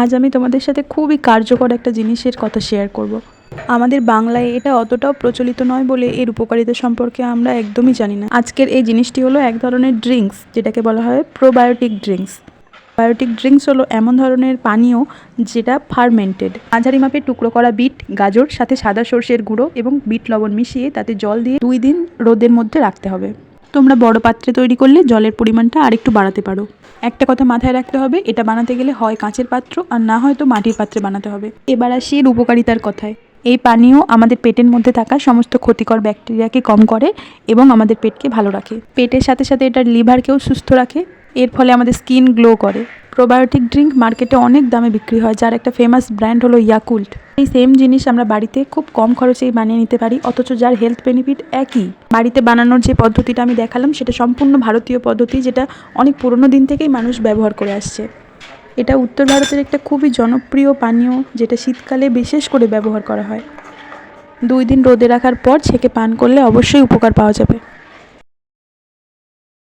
আজ আমি তোমাদের সাথে খুবই কার্যকর একটা জিনিসের কথা শেয়ার করব। আমাদের বাংলায় এটা অতটাও প্রচলিত নয় বলে এর উপকারিতা সম্পর্কে আমরা একদমই জানি না। আজকের এই জিনিসটি হলো এক ধরনের ড্রিঙ্কস যেটাকে বলা হয় প্রোবায়োটিক ড্রিঙ্কস বায়োটিক ড্রিঙ্কস হলো এমন ধরনের পানীয় যেটা ফার্মেন্টেড মাঝারি মাপের টুকরো করা বিট, গাজর, সাথে সাদা সর্ষের গুঁড়ো এবং বিট লবণ মিশিয়ে তাতে জল দিয়ে দুই দিন রোদের মধ্যে রাখতে হবে। তোমরা বড় পাত্রে তৈরি করলে জলের পরিমাণটা আরেকটু বাড়াতে পারো। একটা কথা মাথায় রাখতে হবে, এটা বানাতে গেলে হয় কাঁচের পাত্র আর না হয়তো মাটির পাত্রে বানাতে হবে। এবার আসি এর উপকারিতার কথায়। এই পানীয় আমাদের পেটের মধ্যে থাকা সমস্ত ক্ষতিকর ব্যাকটেরিয়াকে কম করে এবং আমাদের পেটকে ভালো রাখে। পেটের সাথে সাথে এটার লিভারকেও সুস্থ রাখে। এর ফলে আমাদের স্কিন গ্লো করে। প্রোবায়োটিক ড্রিঙ্ক মার্কেটে অনেক দামে বিক্রি হয়, যার একটা ফেমাস ব্র্যান্ড হলো ইয়াকুল্ট এই সেম জিনিস আমরা বাড়িতে খুব কম খরচেই বানিয়ে নিতে পারি, অথচ যার হেলথ বেনিফিট একই। বাড়িতে বানানোর যে পদ্ধতিটা আমি দেখালাম, সেটা সম্পূর্ণ ভারতীয় পদ্ধতি, যেটা অনেক পুরনো দিন থেকেই মানুষ ব্যবহার করে আসছে। এটা উত্তর ভারতের একটা খুবই জনপ্রিয় পানীয়, যেটা শীতকালে বিশেষ করে ব্যবহার করা হয়। দুই দিন রোদে রাখার পর ছেঁকে পান করলে অবশ্যই উপকার পাওয়া যাবে।